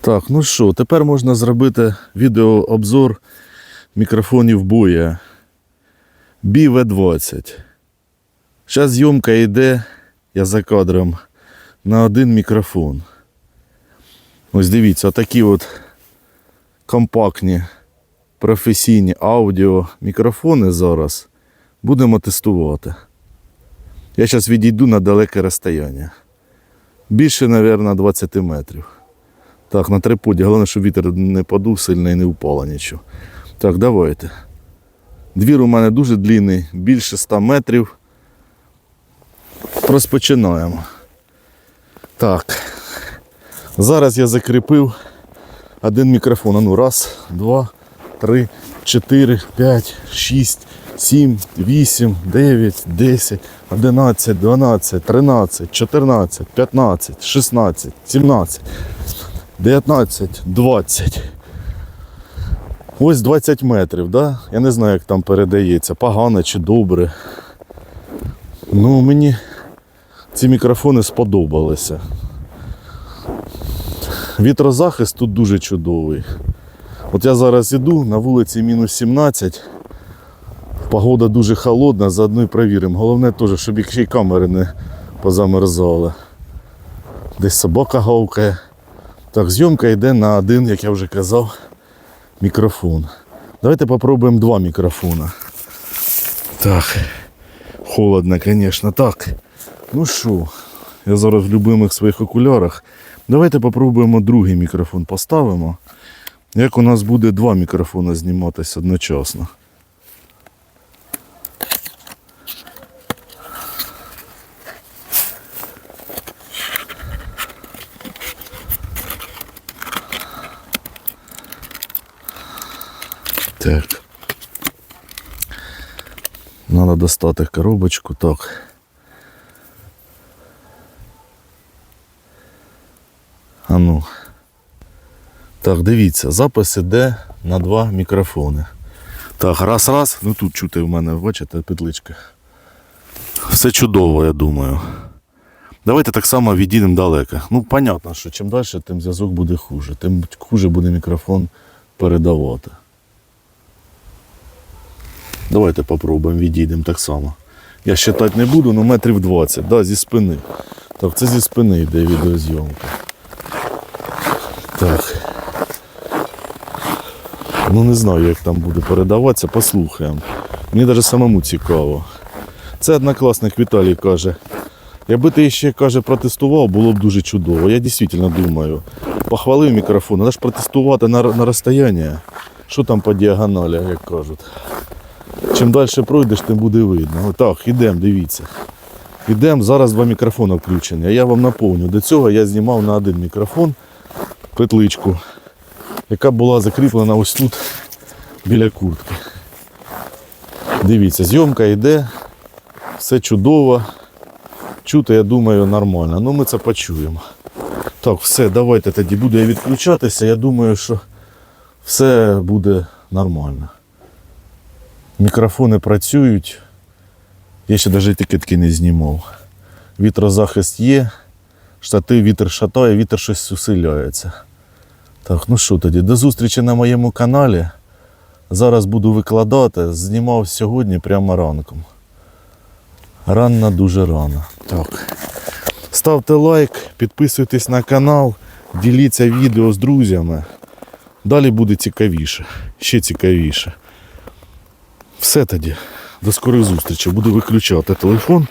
Так, ну що, тепер можна зробити відеообзор мікрофонів Боя BV20. Зараз зйомка йде, я за кадром, на один мікрофон. Ось дивіться, отакі от компактні професійні аудіо мікрофони зараз будемо тестувати. Я зараз відійду на далеке розстояння. Більше, мабуть, 20 метрів. Так, на триподі. Головне, щоб вітер не подув сильно і не впало нічого. Так, давайте. Двір у мене дуже длинний, більше 100 метрів. Розпочинаємо. Так. Зараз я закріпив один мікрофон. Ну, раз, два, три, чотири, п'ять, шість, сім, вісім, дев'ять, десять, одинадцять, дванадцять, тринадцять, чотирнадцять, п'ятнадцять, шістнадцять, сімнадцять. 19, 20. Ось 20 метрів, да? Я не знаю, як там передається, погано чи добре. Ну, мені ці мікрофони сподобалися. Вітрозахист тут дуже чудовий. От я зараз іду, на вулиці мінус 17. Погода дуже холодна, заодно і перевіримо. Головне теж, щоб ще й камери не позамерзали. Десь собака гавкає. Так, зйомка йде на один, як я вже казав, мікрофон. Давайте попробуємо два мікрофона. Так. Холодно, звісно. Так. Ну що, я зараз в любимих своїх окулярах. Давайте попробуємо другий мікрофон поставимо. Як у нас буде два мікрофони зніматися одночасно. Так. Надо достати коробочку, так. А ну. Так, дивіться, запис іде на два мікрофони. Так, раз, раз. Ну тут чути в мене, бачите, петличка. Все чудово, я думаю. Давайте так само відійдемо далеко. Ну, понятно, що чим далі, тим зв'язок буде хуже, тим хуже буде мікрофон передавати. Давайте попробуємо, відійдемо так само. Я считати не буду, але метрів 20, да, зі спини. Так, це зі спини йде відеозйомка. Так. Ну не знаю, як там буде передаватися, послухаємо. Мені навіть самому цікаво. Це однокласник Віталій каже. Якби ти ще каже, протестував, було б дуже чудово. Я дійсно думаю. Похвалив мікрофон, треба ж протестувати на, на розстоянні. Що там по діагоналі, як кажуть. Чим далі пройдеш, тим буде видно. Отак, ідемо, дивіться. Ідемо, зараз два мікрофони включені. А я вам наповню. До цього я знімав на один мікрофон петличку, яка була закріплена ось тут біля куртки. Дивіться, зйомка йде, все чудово. Чути, я думаю, нормально. Ну ми це почуємо. Так, все, давайте тоді буду я відключатися. Я думаю, що все буде нормально. Мікрофони працюють. Я ще навіть етикетки не знімав. Вітрозахист є, штатив вітер шатає, вітер щось усиляється. Так, ну що тоді, до зустрічі на моєму каналі. Зараз буду викладати. Знімав сьогодні прямо ранком. Рано, дуже рано. Так. Ставте лайк, підписуйтесь на канал, діліться відео з друзями. Далі буде цікавіше, ще цікавіше. Все тоді. До скорих зустрічей. Буду виключати телефон.